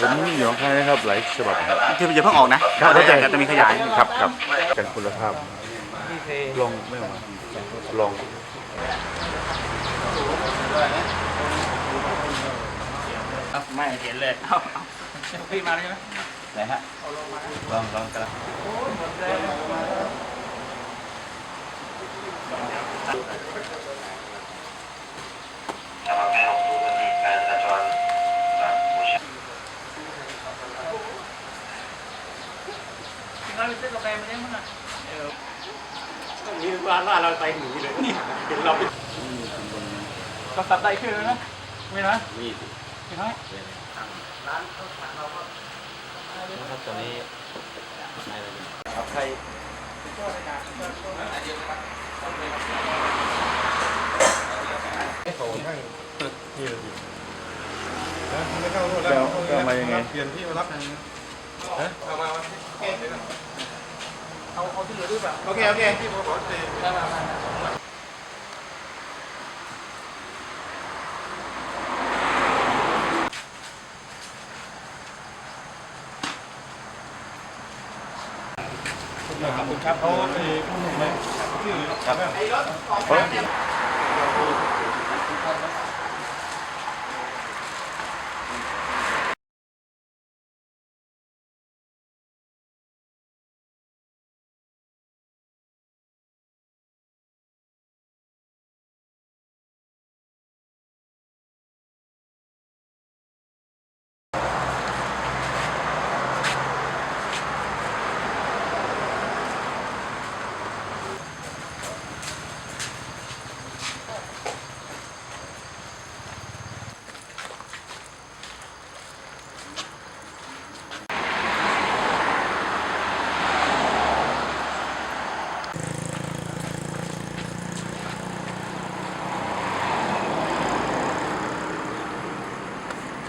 ผมอยู่ของใครนะครับหลายฉบับครับ คืออย่าเพิ่งออกนะครับเข้าใจแต่จะมีขยายครับครับกันคุณภาพลองไม่ออกมาลองไม่เห็นเลยเอาพี่มาเลยไหมไหนฮะลองลองกัน นี่ว่าว่าเราไปหนีเลยนี่เห็นเราเป็นก็สับได้ขึ้นแล้วนะไม่นะนี่ไม่น้อยนะครับตอนนี้นายอะไรเนี่ยใครแล้วก็มายังไงเปลี่ยนที่มารับ เอามาเอาเอาที่เหลือด้วยป่ะโอเคโอเคที่ผมบอกเตเขา